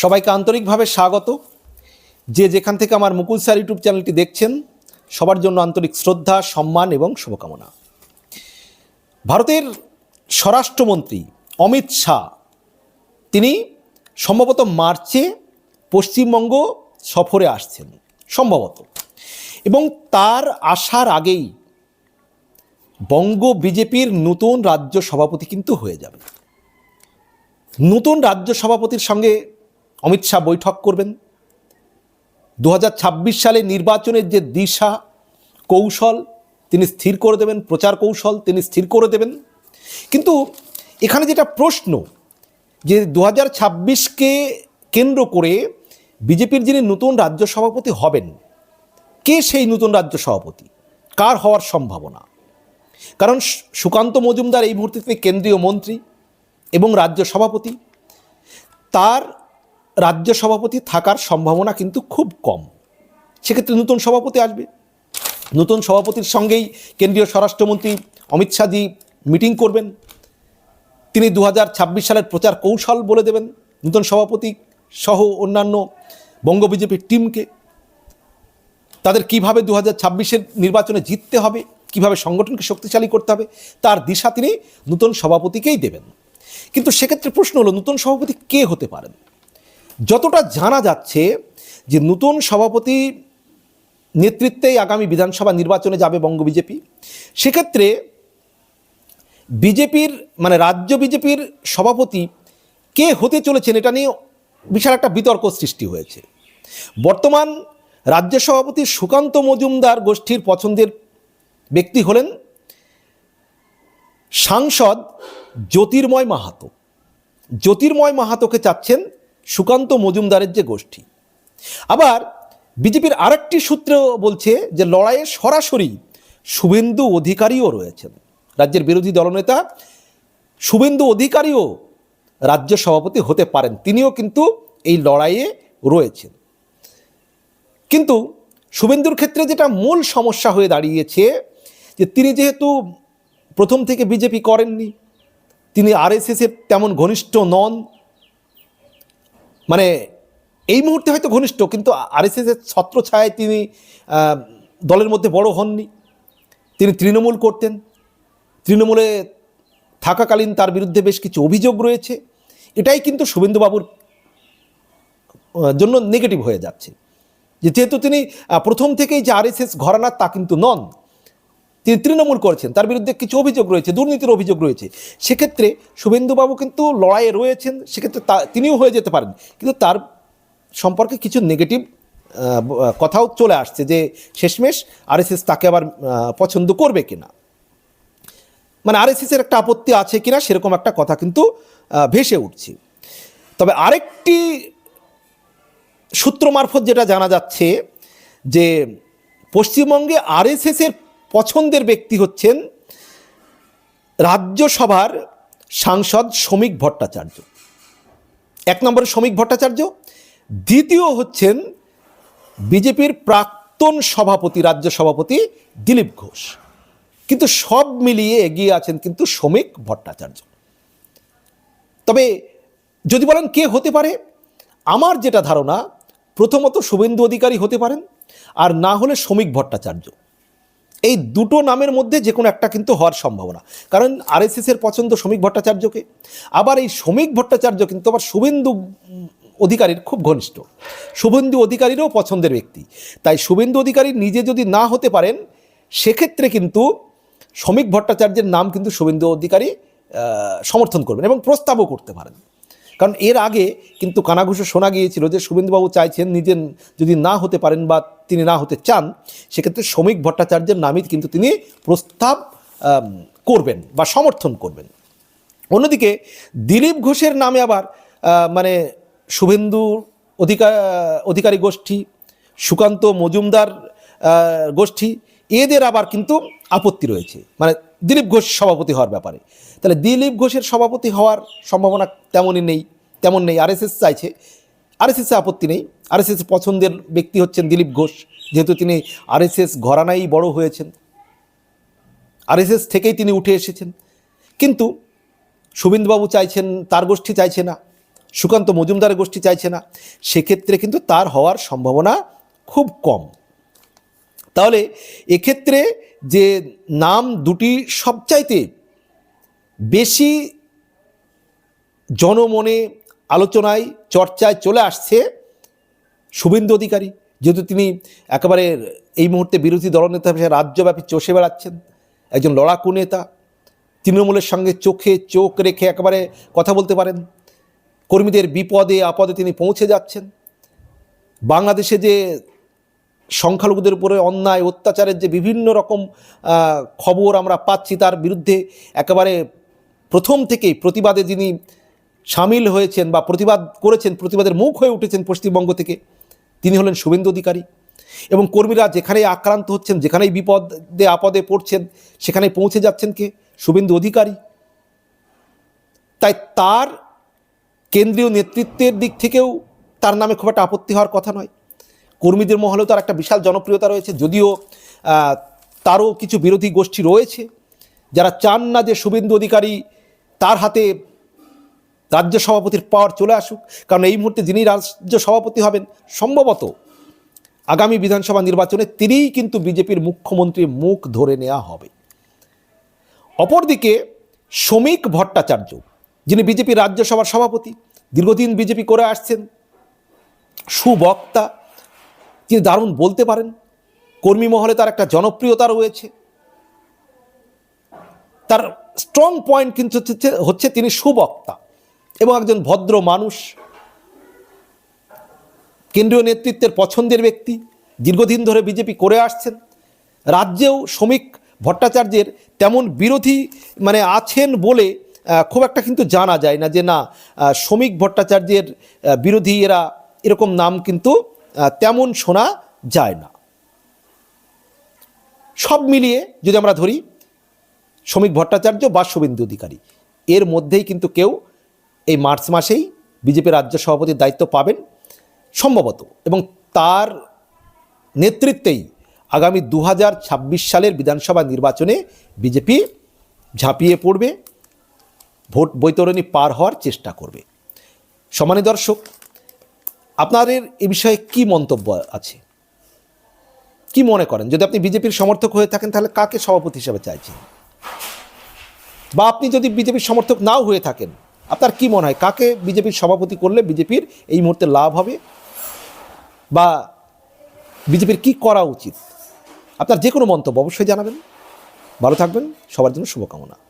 সবাইকে আন্তরিকভাবে স্বাগত। যে যেখান থেকে আমার মুকুল স্যার ইউটিউব চ্যানেলটি দেখছেন, সবার জন্য আন্তরিক শ্রদ্ধা, সম্মান এবং শুভকামনা। ভারতের স্বরাষ্ট্রমন্ত্রী অমিত শাহ, তিনি সম্ভবত মার্চে পশ্চিমবঙ্গ সফরে আসছেন, সম্ভবত। এবং তার আসার আগেই বঙ্গ বিজেপির নতুন রাজ্য সভাপতি কিন্তু হয়ে যাবে নতুন রাজ্য সভাপতির সঙ্গে অমিত শাহ বৈঠক করবেন। দু হাজার ছাব্বিশ সালে নির্বাচনের যে দিশা, কৌশল, তিনি স্থির করে দেবেন, প্রচার কৌশল তিনি স্থির করে দেবেন। কিন্তু এখানে যেটা প্রশ্ন, যে দু হাজার কেন্দ্র করে বিজেপির যিনি নতুন রাজ্য সভাপতি হবেন, কে সেই নতুন রাজ্য সভাপতি? কার হওয়ার সম্ভাবনা? কারণ সুকান্ত মজুমদার এই মুহূর্তে তিনি কেন্দ্রীয় মন্ত্রী এবং রাজ্য সভাপতি। তার রাজ্য সভাপতি থাকার সম্ভাবনা কিন্তু খুব কম। সেক্ষেত্রে নতুন সভাপতি আসবে। নতুন সভাপতির সঙ্গেই কেন্দ্রীয় স্বরাষ্ট্রমন্ত্রী অমিত শাহজি মিটিং করবেন। তিনি দু হাজার ছাব্বিশ সালের প্রচার কৌশল বলে দেবেন নতুন সভাপতি সহ অন্যান্য বঙ্গ বিজেপির টিমকে। তাদের কীভাবে দু হাজার নির্বাচনে জিততে হবে, কীভাবে সংগঠনকে শক্তিশালী করতে হবে, তার দিশা তিনি নতুন সভাপতিকেই দেবেন। কিন্তু সেক্ষেত্রে প্রশ্ন হলো, নতুন সভাপতি কে হতে পারেন? যতটা জানা যাচ্ছে যে নতুন সভাপতি নেতৃত্বেই আগামী বিধানসভা নির্বাচনে যাবে বঙ্গ বিজেপি, সেক্ষেত্রে বিজেপির মানে রাজ্য বিজেপির সভাপতি কে হতে চলেছেন এটা নিয়ে বিশাল একটা বিতর্ক সৃষ্টি হয়েছে। বর্তমান রাজ্য সভাপতি সুকান্ত মজুমদার গোষ্ঠীর পছন্দের ব্যক্তি হলেন সাংসদ জ্যোতির্ময় মাহাতো। জ্যোতির্ময় মাহাতোকে চাচ্ছেন সুকান্ত মজুমদারের যে গোষ্ঠী। আবার বিজেপির আরেকটি সূত্র বলছে যে লড়াইয়ে সরাসরি শুভেন্দু অধিকারীও রয়েছেন। রাজ্যের বিরোধী দলনেতা শুভেন্দু অধিকারীও রাজ্য সভাপতি হতে পারেন। তিনিও কিন্তু এই লড়াইয়ে রয়েছেন। কিন্তু শুভেন্দুর ক্ষেত্রে যেটা মূল সমস্যা হয়ে দাঁড়িয়েছে যে তিনি যেহেতু প্রথম থেকে বিজেপি করেননি, তিনি আরএসএসের তেমন ঘনিষ্ঠ নন মানে এই মুহূর্তে হয়তো ঘনিষ্ঠ, কিন্তু আরএসএসের ছত্রছায়ায় তিনি দলের মধ্যে বড় হননি। তিনি তৃণমূল করতেন। তৃণমূলে থাকাকালীন তার বিরুদ্ধে বেশ কিছু অভিযোগ রয়েছে। এটাই কিন্তু শুভেন্দুবাবুর জন্য নেগেটিভ হয়ে যাচ্ছে। যেহেতু তিনি প্রথম থেকেই যে আরএসএস ঘরানার তা কিন্তু নন তিনি তৃণমূল করেছেন, তার বিরুদ্ধে কিছু অভিযোগ রয়েছে, দুর্নীতির অভিযোগ রয়েছে। সেক্ষেত্রে শুভেন্দুবাবু কিন্তু লড়াইয়ে রয়েছেন, সেক্ষেত্রে তিনিও হয়ে যেতে পারেন। কিন্তু তার সম্পর্কে কিছু নেগেটিভ কথাও চলে আসছে যে শেষমেশ আরএসএস তাকে আবার পছন্দ করবে কিনা। মানে আরএসএসের একটা আপত্তি আছে কিনা সেরকম একটা কথা কিন্তু ভেসে উঠছে। তবে আরেকটি সূত্র মারফত যেটা জানা যাচ্ছে যে পশ্চিমবঙ্গে আরএসএসের পছন্দের ব্যক্তি হচ্ছেন রাজ্যসভার সাংসদ শ্রমিক ভট্টাচার্য। এক নম্বরে শ্রমিক ভট্টাচার্য, দ্বিতীয় হচ্ছেন বিজেপির প্রাক্তন সভাপতি, রাজ্য সভাপতি দিলীপ ঘোষ। কিন্তু সব মিলিয়ে এগিয়ে আছেন কিন্তু শ্রমিক ভট্টাচার্য। তবে যদি বলেন কে হতে পারে, আমার যেটা ধারণা, প্রথমত শুভেন্দু অধিকারী হতে পারেন, আর না হলে শ্রমিক ভট্টাচার্য। এই দুটো নামের মধ্যে যে কোনো একটা কিন্তু হওয়ার সম্ভাবনা। কারণ আরএসএসের পছন্দ শ্রমিক ভট্টাচার্যকে, আবার এই শ্রমিক ভট্টাচার্য কিন্তু আবার শুভেন্দু অধিকারীর খুব ঘনিষ্ঠ। শুভেন্দু অধিকারীরও পছন্দের ব্যক্তি। তাই শুভেন্দু অধিকারী নিজে যদি না হতে পারেন, সেক্ষেত্রে কিন্তু শ্রমিক ভট্টাচার্যের নাম কিন্তু শুভেন্দু অধিকারী সমর্থন করবেন এবং প্রস্তাবও করতে পারেন। কারণ এর আগে কিন্তু কানাঘুষো শোনা গিয়েছিল যে শুভেন্দুবাবু চাইছেন নিজের যদি না হতে পারেন বা তিনি না হতে চান, সেক্ষেত্রে শ্রমিক ভট্টাচার্যের নামই কিন্তু তিনি প্রস্তাব করবেন বা সমর্থন করবেন। অন্যদিকে দিলীপ ঘোষের নামে আবার মানে শুভেন্দু অধিকার অধিকারী গোষ্ঠী, সুকান্ত মজুমদার গোষ্ঠী এদের আবার কিন্তু আপত্তি রয়েছে। মানে দিলীপ ঘোষ সভাপতি হওয়ার ব্যাপারে। তাহলে দিলীপ ঘোষের সভাপতি হওয়ার সম্ভাবনা তেমনই নেই, তেমন নেই। আরএসএস চাইছে। আরএসএসে আপত্তি নেই। আরএসএস পছন্দের ব্যক্তি হচ্ছেন দিলীপ ঘোষ। যেহেতু তিনি আরএসএস ঘরানাই বড় হয়েছেন। আরএসএস থেকেই তিনি উঠে এসেছেন। কিন্তু শুভেন্দুবাবু চাইছেন, তার গোষ্ঠী চাইছে না। সুকান্ত মজুমদারের গোষ্ঠী চাইছে না। সেক্ষেত্রে কিন্তু তার হওয়ার সম্ভাবনা খুব কম। তাহলে এক্ষেত্রে যে নাম দুটি সবচাইতে বেশি জনমনে আলোচনায়, চর্চায় চলে আসছে শুভেন্দু অধিকারী। যেহেতু তিনি একেবারে এই মুহূর্তে বিরোধী দলনেতা হিসেবে রাজ্যব্যাপী চষে বেড়াচ্ছেন, একজন লড়াকু নেতা। তৃণমূলের সঙ্গে চোখে চোখ রেখে একেবারে কথা বলতে পারেন। কর্মীদের বিপদে আপদে তিনি পৌঁছে যাচ্ছেন। বাংলাদেশে যে সংখ্যালঘুদের উপরে অন্যায়, অত্যাচারের যে বিভিন্ন রকম খবর আমরা পাচ্ছি তার বিরুদ্ধে একেবারে প্রথম থেকেই প্রতিবাদে যিনি সামিল হয়েছেন বা প্রতিবাদ করেছেন, প্রতিবাদের মুখ হয়ে উঠেছেন পশ্চিমবঙ্গ থেকে, তিনি হলেন শুভেন্দু অধিকারী। এবং কর্মীরা যেখানেই আক্রান্ত হচ্ছেন, যেখানেই বিপদে, আপদে পড়ছেন, সেখানে পৌঁছে যাচ্ছেন কে? শুভেন্দু অধিকারী। তাই তার কেন্দ্রীয় নেতৃত্বের দিক থেকেও তার নামে খুব একটা আপত্তি হওয়ার কথা নয়। কর্মীদের মহলেও তার একটা বিশাল জনপ্রিয়তা রয়েছে, যদিও তারও কিছু বিরোধী গোষ্ঠী রয়েছে। যারা চান না যে শুভেন্দু অধিকারী তার হাতে রাজ্য সভাপতির পাওয়ার চলে আসুক, কারণ এই মুহূর্তে যিনি রাজ্য সভাপতি হবেন, সম্ভবত আগামী বিধানসভা নির্বাচনে তিনিই কিন্তু বিজেপির মুখ্যমন্ত্রীর মুখ ধরে নেওয়া হবে। অপরদিকে, শ্রমিক ভট্টাচার্য, যিনি বিজেপি রাজ্যসভার সভাপতি, দীর্ঘদিন বিজেপি করে আসছেন, সুবক্তা তিনি দারুণ বলতে পারেন। কর্মী মহলে তার একটা জনপ্রিয়তা রয়েছে। তার স্ট্রং পয়েন্ট কিন্তু হচ্ছে তিনি সুবক্তা এবং একজন ভদ্র মানুষ। কেন্দ্রীয় নেতৃত্বের পছন্দের ব্যক্তি। দীর্ঘদিন ধরে বিজেপি করে আসছেন। রাজ্যেও শ্রমিক ভট্টাচার্যের তেমন বিরোধী মানে আছেন বলে খুব একটা কিন্তু জানা যায় না যে না শ্রমিক ভট্টাচার্যের বিরোধী এরা এরকম নাম কিন্তু তেমন শোনা যায় না। সব মিলিয়ে যদি আমরা ধরি, শ্রমিক ভট্টাচার্য বা শুভেন্দু অধিকারী, এর মধ্যেই কিন্তু কেউ এই মার্চ মাসেই বিজেপি রাজ্য সভাপতির দায়িত্ব পাবেন সম্ভবত এবং তার নেতৃত্বেই আগামী দু হাজার ছাব্বিশ সালের বিধানসভা নির্বাচনে বিজেপি ঝাঁপিয়ে পড়বে, ভোট বৈতরণী পার হওয়ার চেষ্টা করবে। সমানে দর্শক আপনাদের এ বিষয়ে কি মন্তব্য আছে? কি মনে করেন? যদি আপনি বিজেপির সমর্থক হয়ে থাকেন, তাহলে কাকে সভাপতি হিসেবে চাইছেন? বা আপনি যদি বিজেপির সমর্থক নাও হয়ে থাকেন, আপনার কি মনে হয়, কাকে বিজেপির সভাপতি করলে বিজেপির এই মুহূর্তে লাভ হবে? বা বিজেপির কি করা উচিত? আপনার যে কোনো মন্তব্য অবশ্যই জানাবেন। ভালো থাকবেন, সবার জন্য শুভকামনা।